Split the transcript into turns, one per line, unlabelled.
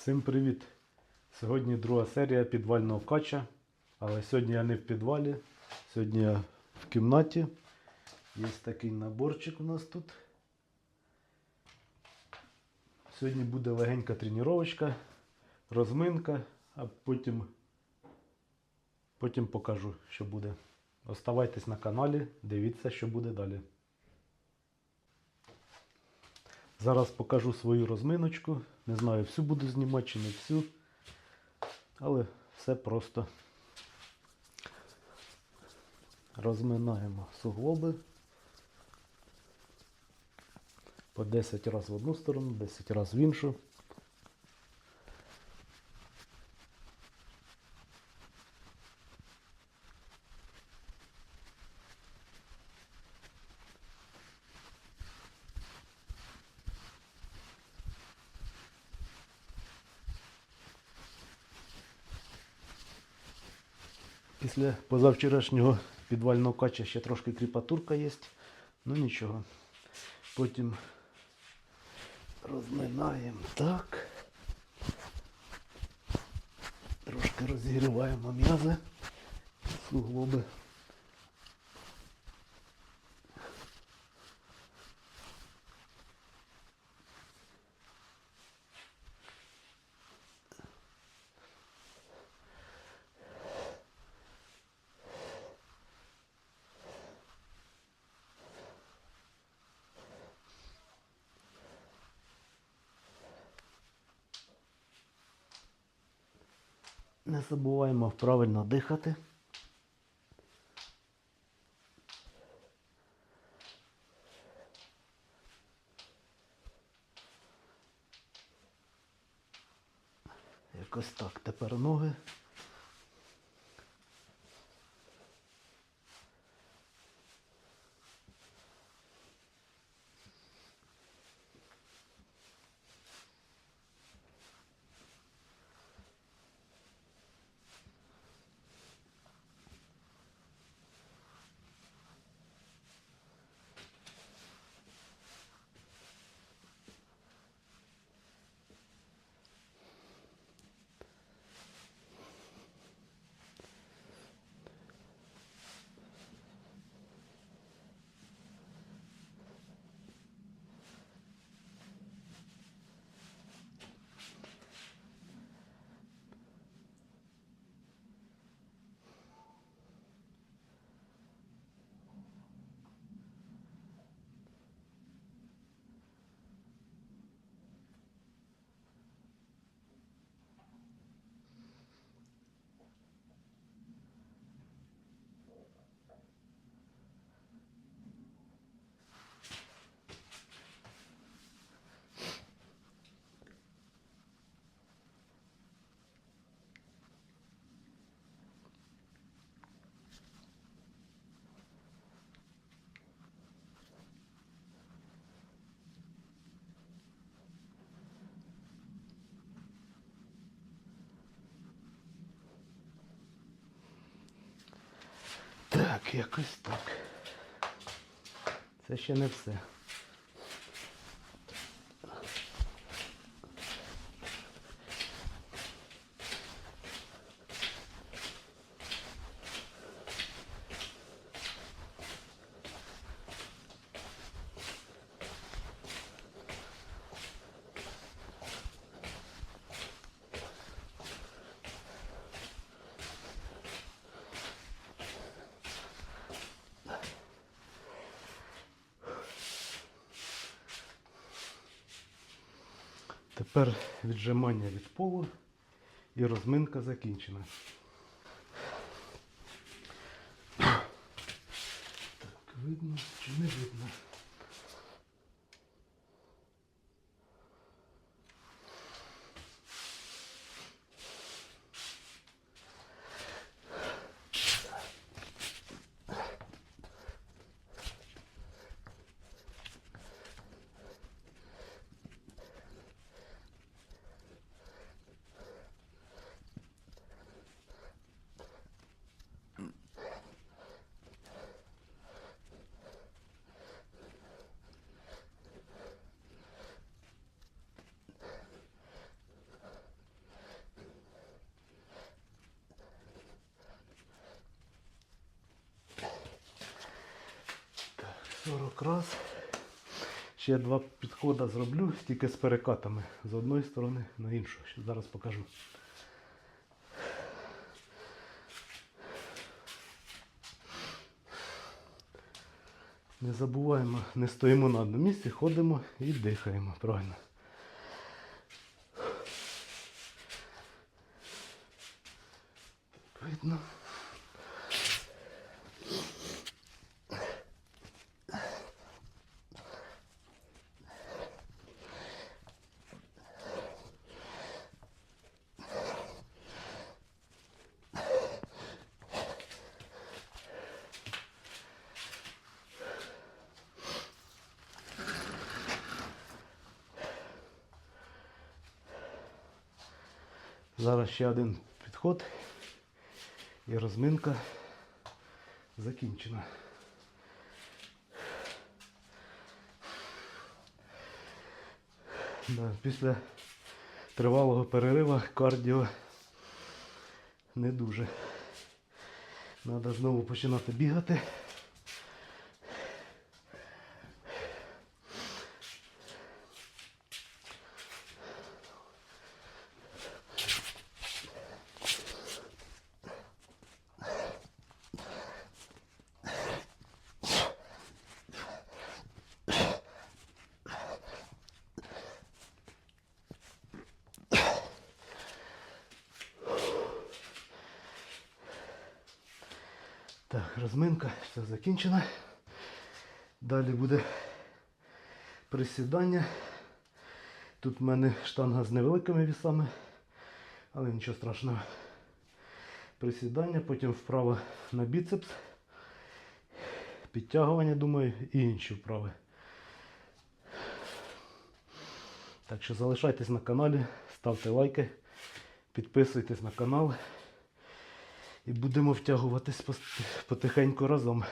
Всім привіт! Сьогодні друга серія підвального кача. Але сьогодні я не в підвалі, сьогодні я в кімнаті. Є такий наборчик у нас тут. Сьогодні буде легенька тренувачка, розминка, а потім, потім покажу, що буде. Оставайтесь на каналі, дивіться, що буде далі. Зараз покажу свою розминочку. Не знаю, всю буду знімати чи не всю. Але все просто. Розминаємо суглоби. По 10 разів в одну сторону, 10 разів в іншу. Після позавчорашнього підвального кача ще трошки кріпатурка є. Ну нічого. Потім розминаємо так. Трошки розігріваємо м'язи, суглоби. Не забуваємо правильно дихати. Якось так. Тепер ноги. Так, якось так. Це ще не все. Тепер віджимання від полу і розминка закінчена. Так, видно чи не видно? Так, раз. Ще два підходи зроблю, тільки з перекатами з одної сторони на іншу. Ще зараз покажу. Не забуваємо, не стоїмо на одному місці, ходимо і дихаємо. Правильно. Видно. Зараз ще один підход і розминка закінчена. Після тривалого перериву кардіо не дуже. Треба знову починати бігати. Так, розминка, все закінчено. Далі буде присідання. Тут в мене штанга з невеликими вісами, але нічого страшного. Присідання, потім вправо на біцепс, підтягування, думаю, і інші вправи. Так що залишайтесь на каналі, ставте лайки, підписуйтесь на канал. І будемо втягуватись пос- потихеньку разом.